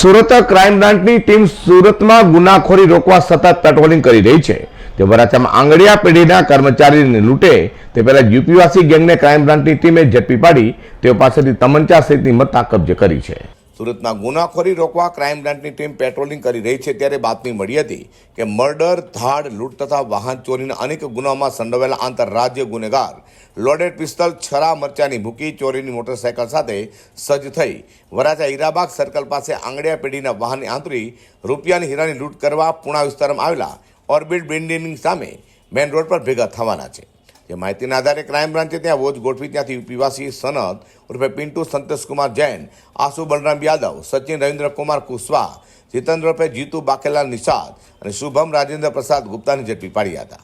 Surat crime બ્રાન્ચની team સુરતમાં ગુનાખોરી રોકવા સતત પેટ્રોલિંગ કરી રહી છે. તે વરાછામાં આંગડિયા પેઢીના કર્મચારીને લૂંટે. તે પહેલા યુપીવાસી ગેંગને ક્રાઇમ બ્રાન્ચની ટીમે ઝડપી પાડી. તેઓ પાસેથી તમંચા સહિતની મત્તા કબજે કરી છે. સુરતમાં ગુનાખોરી રોકવા ક્રાઇમ બ્રાન્ચની ટીમ પેટ્રોલિંગ કરી રહી છે ત્યારે બાતમી મળી હતી કે મર્ડર, ધાડ, લૂંટ તથા વાહન ચોરીના અનેક ગુનાઓમાં સંડોવાયેલા આંતરરાજ્ય ગુનેગાર લોડેડ પિસ્તલ, છરા, મરચાની ભૂકી, ચોરીની મોટરસાયકલ સાથે સજ્જ થઈ. વરાછા હીરાબાગ સર્કલ પાસે આંગડિયા પેઢીના વાહનને આંતરી રૂપિયાની હીરાની લૂંટ કરવા પુણા વિસ્તારમાં આવેલા ઓર્બિટ બિલ્ડિંગ સામે મેન રોડ પર ભેગા થવાના છે. જે માહિતીના આધારે ક્રાઇમ બ્રાન્ચે ત્યાં વોચ ગોઠવી ત્યાંથી યુપીવાસી સનદ ઉર્ફે પિન્ટુ સંતોષકુમાર જૈન, આસુ બલરામ યાદવ, સચિન રવિન્દ્રકુમાર કુશવાહ જીતેન્દ્ર ઉર્ફે જીતુ બાકેલાલ નિષાદ અને શુભમ રાજેન્દ્ર પ્રસાદ ગુપ્તાની ઝડપી પાડ્યા હતા.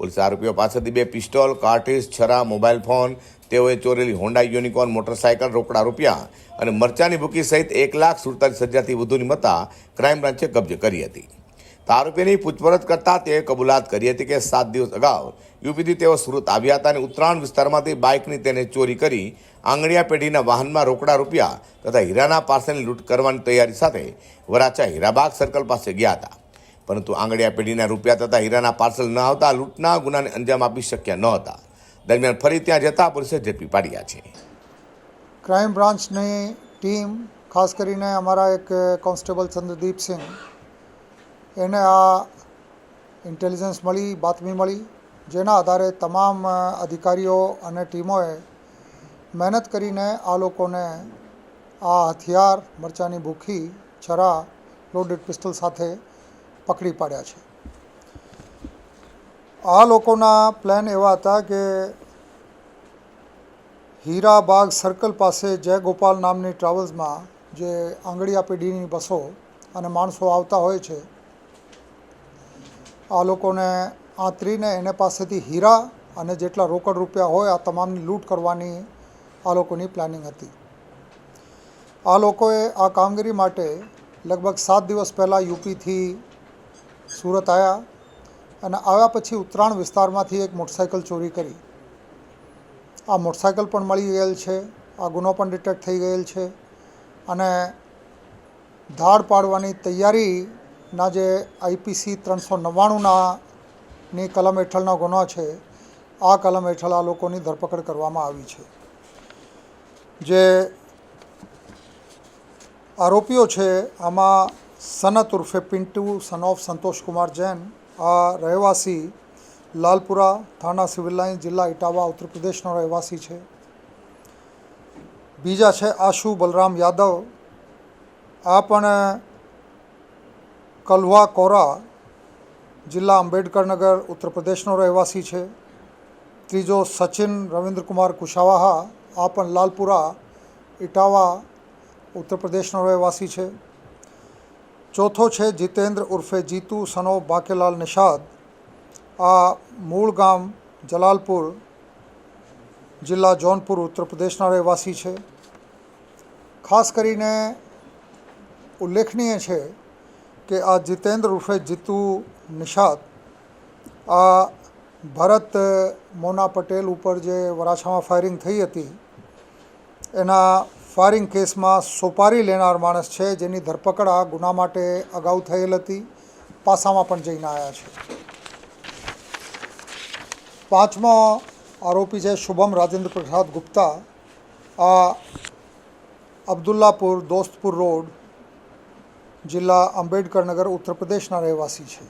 પોલીસ આરોપીઓ પાસેથી બે પિસ્ટોલ, કાર્ટીસ, છરા મોબાઈલ ફોન, તેઓએ ચોરેલી હોન્ડા યુનિકોર્ન મોટરસાયકલ રોકડા રૂપિયા અને મરચાની બુકી સહિત એક લાખ સુડતાલીસ હજારથી વધુની મત્તા ક્રાઇમ બ્રાન્ચે કબજે કરી હતી. તો પૂછપરછ કરતા તેઓએ કબૂલાત કરી હતી કે સાત દિવસ અગાઉ યુપીથી તેઓ સુરત આવ્યા હતા અને ઉત્તરાયણ વિસ્તારમાંથી બાઇકની તેને ચોરી કરી આંગણિયા પેઢીના વાહનમાં રોકડા રૂપિયા તથા હીરાના પાર્સલની લૂંટ કરવાની તૈયારી સાથે વરાછા હીરાબાગ સર્કલ પાસે ગયા હતા. પરંતુ આંગણિયા પેઢીના રૂપિયા તથા હીરાના પાર્સલ ન આવતા લૂંટના ગુનાને અંજામ આપી શક્યા ન હતા. દરમિયાન ફરી ત્યાં જતા પોલીસે ઝડપી પાડ્યા છે. ક્રાઇમ બ્રાન્ચની ટીમ, ખાસ કરીને અમારા એક કોન્સ્ટેબલ ચંદ્રદીપ સિંહ એને આ ઇન્ટેલિજન્સ મળી, બાતમી મળી, જેના આધારે તમામ અધિકારીઓ અને ટીમોએ મહેનત કરીને આ લોકોને આ હથિયાર મરચાની ભૂખી છરા લોડેડ પિસ્તલ સાથે પકડી પાડ્યા છે. આ લોકોના પ્લાન એવા હતા કે હીરાબાગ સર્કલ પાસે જયગોપાલ નામની ટ્રાવેલ્સમાં જે આંગળીયા પેઢીની બસો અને માણસો આવતા હોય છે આ લોકોને આંતરીને એને પાસેથી હીરા અને જેટલા રોકડ રૂપિયા હોય આ તમામની લૂંટ કરવાની આ લોકોની પ્લાનિંગ હતી. આ લોકોએ આ કામગીરી માટે લગભગ સાત દિવસ પહેલાં યુપીથી સુરત આવ્યા અને આવ્યા પછી ઉત્તરાયણ વિસ્તારમાંથી એક મોટરસાઇકલ ચોરી કરી. આ મોટરસાઇકલ પણ મળી ગયેલ છે, આ ગુનો પણ ડિટેક્ટ થઈ ગયેલ છે અને ધાડ પાડવાની તૈયારીના જે આઈપીસી ત્રણસો નવ્વાણુંના ની કલમ હેઠળનો ગુનો છે, આ કલમ હેઠળ આ લોકોની ધરપકડ કરવામાં આવી છે. જે આરોપીઓ છે, આમાં સનત ઉર્ફે પિન્ટુ સન ઓફ સંતોષકુમાર જૈન, આ રહેવાસી લાલપુરા થાના સિવિલ લાઇન, જિલ્લા ઇટાવા, ઉત્તર પ્રદેશનો રહેવાસી છે. બીજા છે આશુ બલરામ યાદવ. આ પણ કલવા કોરા જિલ્લા આંબેડકરનગર ઉત્તર પ્રદેશનો રહેવાસી છે. ત્રીજો સચિન રવિન્દ્રકુમાર કુશાવાહા, આ પણ લાલપુરા, ઇટાવા, ઉત્તર પ્રદેશનો રહેવાસી છે. ચોથો છે જીતેન્દ્ર ઉર્ફે જીતુ સનો બાકેલાલ નિષાદ. આ મૂળ ગામ જલાલપુર જિલ્લા જૌનપુર, ઉત્તર પ્રદેશના રહેવાસી છે. ખાસ કરીને ઉલ્લેખનીય છે કે આ જીતેન્દ્ર ઉર્ફે જીતુ નિષાદ આ ભરત મોના પટેલ ઉપર જે વરાછામાં ફાયરિંગ થઈ હતી, એના ફાયરિંગ કેસમાં સોપારી લેનાર માણસ છે, જેની ધરપકડ આ ગુના માટે અગાઉ થયેલ હતી, પાસામાં પણ જઈને આવ્યા છે. પાંચમો આરોપી છે શુભમ રાજેન્દ્ર પ્રસાદ ગુપ્તા, આ અબ્દુલ્લાપુર, દોસ્તપુર રોડ જિલ્લા આંબેડકરનગર ઉત્તર પ્રદેશના રહેવાસી છે.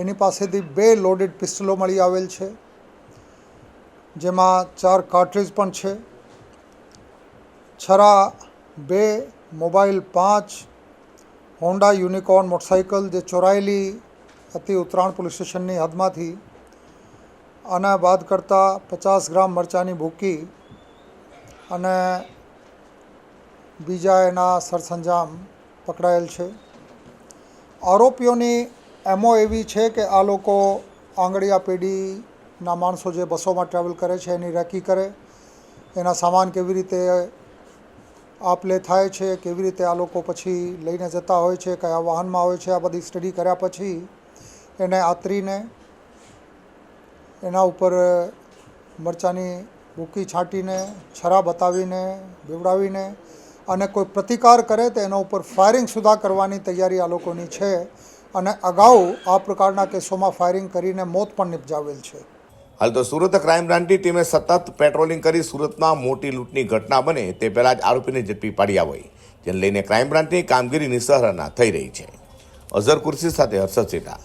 એની પાસેથી બે લોડેડ પિસ્તલો મળી આવેલ છે. જેમાં ચાર કાર્ટ્રીજ પણ છે. છરા બે, મોબાઈલ પાંચ હોન્ડા યુનિકોર્ન મોટરસાઇકલ જે ચોરાયેલી હતી ઉત્તરાયણ પોલીસ સ્ટેશનની હદમાંથી, આના બાદ કરતાં પચાસ ગ્રામ મરચાંની ભૂકી અને બીજા એના સરસંજામ પકડાયેલ છે. આરોપીઓની એમો એવી છે કે આ લોકો આંગળીયા પેઢીના માણસો જે બસોમાં ટ્રાવેલ કરે છે, એની રેકી કરે, એના સામાન કેવી રીતે આપ લે થાય છે, કેવી રીતે આ લોકો પછી લઈને જતા હોય છે, કયા વાહનમાં હોય છે, આ બધી સ્ટડી કર્યા પછી એને આતરીને એના ઉપર મરચાંની ભૂકી છાંટીને, છરા બતાવીને, બીવડાવીને અને કોઈ પ્રતિકાર કરે તો એના ઉપર ફાયરિંગ સુધા કરવાની તૈયારી આ લોકોની છે. અને અગાઉ આ પ્રકારના કેસોમાં ફાયરિંગ કરીને મોત પણ નિપજાવેલ છે. હાલ તો સુરત ક્રાઇમ બ્રાન્ચની ટીમે સતત પેટ્રોલિંગ કરી સુરતમાં મોટી લૂંટની ઘટના બને તે પહેલાં જ આરોપીને ઝડપી પાડ્યા હોય, જેને લઈને ક્રાઇમ બ્રાન્ચની કામગીરીની સરાહના થઈ રહી છે. અઝર કુર્સી સાથે હર્ષદ